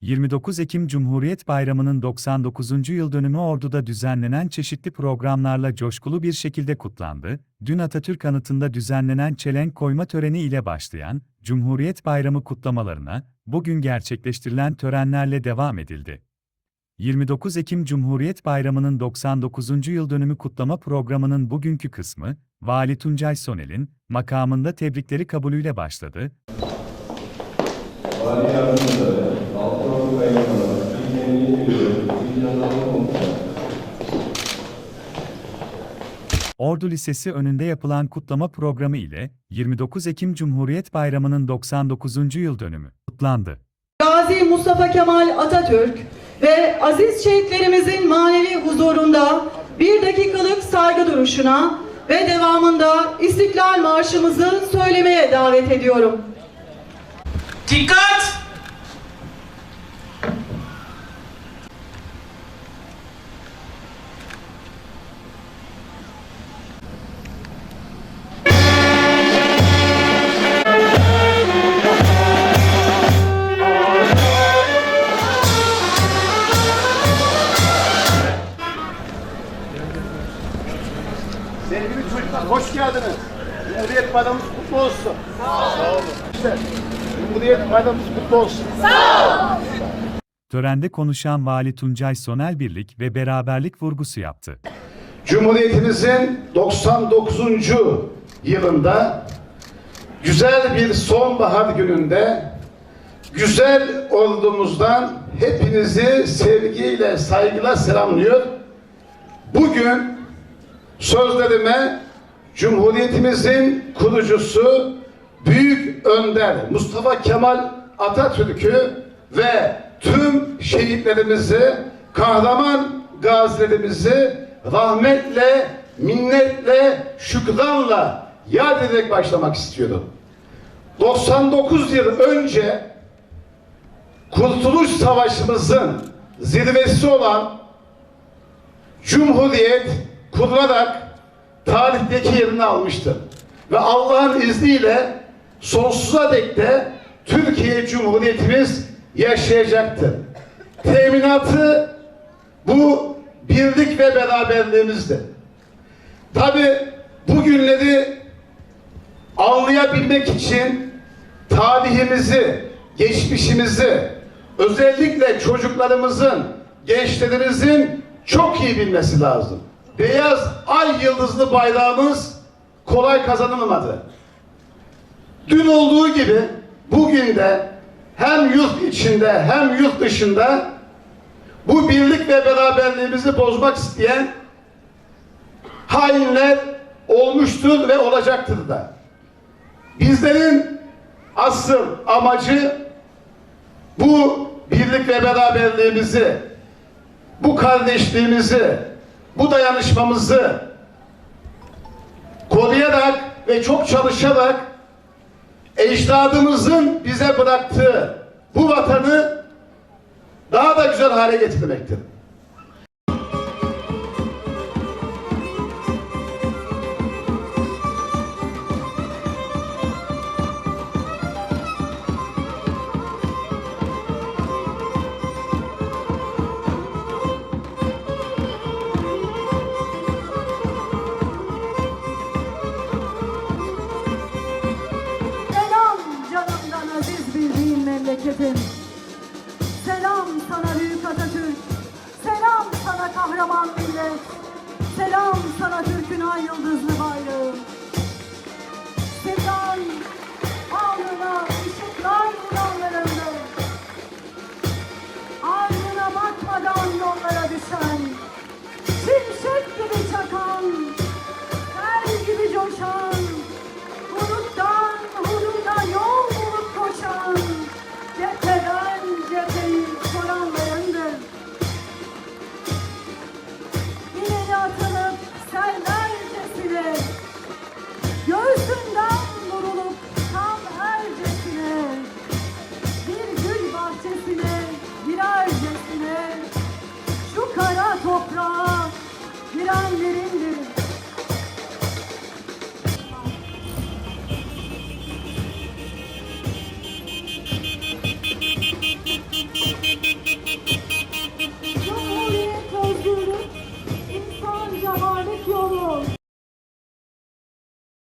29 Ekim Cumhuriyet Bayramı'nın 99. yıl dönümü Ordu'da düzenlenen çeşitli programlarla coşkulu bir şekilde kutlandı. Dün Atatürk Anıtı'nda düzenlenen çelenk koyma töreni ile başlayan Cumhuriyet Bayramı kutlamalarına bugün gerçekleştirilen törenlerle devam edildi. 29 Ekim Cumhuriyet Bayramı'nın 99. yıl dönümü kutlama programının bugünkü kısmı, Vali Tuncay Sonel'in makamında tebrikleri kabulüyle başladı. Vali Ordu Lisesi önünde yapılan kutlama programı ile 29 Ekim Cumhuriyet Bayramı'nın 99. yıl dönümü kutlandı. Gazi Mustafa Kemal Atatürk ve aziz şehitlerimizin manevi huzurunda bir dakikalık saygı duruşuna ve devamında İstiklal Marşımızı söylemeye davet ediyorum. Dikkat! Sevgili çocuklar hoş geldiniz. Cumhuriyet Bayramımız kutlu olsun. Sağ olun. İşte Cumhuriyet Bayramımız kutlu olsun. Törende konuşan Vali Tuncay Sonel birlik ve beraberlik vurgusu yaptı. Cumhuriyetimizin 99. yılında güzel bir sonbahar gününde güzel ordumuzdan hepinizi sevgiyle, saygıyla selamlıyor. Bugün sözlerime Cumhuriyetimizin kurucusu Büyük Önder Mustafa Kemal Atatürk'ü ve tüm şehitlerimizi, kahraman gazilerimizi rahmetle, minnetle, şükranla yad ederek başlamak istiyorum. 99 yıl önce Kurtuluş Savaşımızın zirvesi olan Cumhuriyet kurularak tarihteki yerini almıştır. Ve Allah'ın izniyle sonsuza dek de Türkiye Cumhuriyetimiz yaşayacaktır. Teminatı bu birlik ve beraberliğimizdir. Tabi bu günleri anlayabilmek için tarihimizi, geçmişimizi, özellikle çocuklarımızın, gençlerimizin çok iyi bilmesi lazım. Beyaz ay yıldızlı bayrağımız kolay kazanılmadı. Dün olduğu gibi bugün de hem yurt içinde hem yurt dışında bu birlik ve beraberliğimizi bozmak isteyen hainler olmuştur ve olacaktır da. Bizlerin asıl amacı bu birlik ve beraberliğimizi, bu kardeşliğimizi, bu dayanışmamızı koruyarak ve çok çalışarak ecdadımızın bize bıraktığı bu vatanı daha da güzel hale getirmektir. Kahraman millet. Selam sana Türk'ün ay yıldızlı bayrağı. Sevdan kara toprağa girenlerindir.